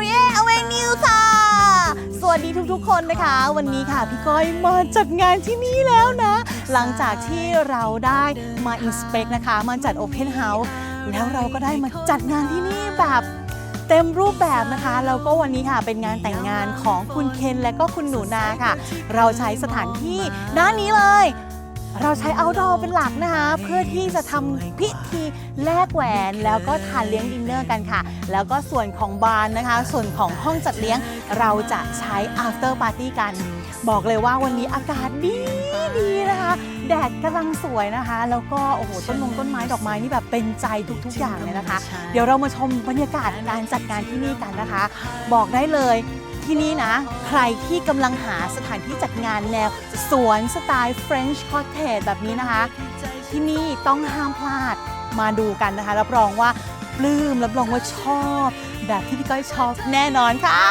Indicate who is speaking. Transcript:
Speaker 1: r i e Avenue ค่ะ สวัสดีทุ
Speaker 2: กๆ คนนะคะ วันนี้ค่ะพี่ก้อยมาจัดงานที่นี่แล้วนะ หลังจากที่เราได้มาอินสเปกนะคะ มาจัด Open House แล้วเราก็ได้มาจัดงานที่นี่แบบเต็มรูปแบบนะคะแล้วก็วันนี้ค่ะเป็นงานแต่งงานของคุณเคนและก็คุณหนูนาค่ะ เราใช้สถานที่ด้านนี้เลย เราใช้ outdoor เป็นหลักนะคะ เพื่อที่จะทำพิธีแลกแหวนแล้วก็ทานเลี้ยงดินเนอร์กันค่ะ แล้วก็ส่วนของบาร์นะคะ ส่วนของห้องจัดเลี้ยง เราจะใช้ after party กัน บอกเลยว่าวันนี้อากาศดีดีนะคะ แดดกำลังสวยนะคะ แล้วก็โอ้โหต้นมงต้นไม้ดอกไม้นี่แบบเป็นใจทุก ๆ อย่างเลยนะคะ เดี๋ยวเรามาชมบรรยากาศการจัดงานที่นี่กันนะคะ บอกได้เลย ที่นี่นะ ใครที่กำลังหาสถานที่จัดงานแนว สวนสไตล์ French Cottage แบบนี้นะคะ ที่นี่ต้องห้ามพลาดมาดูกันนะคะ รับรองว่าปลื้มรับรองว่าชอบ แบบที่พี่ก้อยชอบแน่นอนค่ะ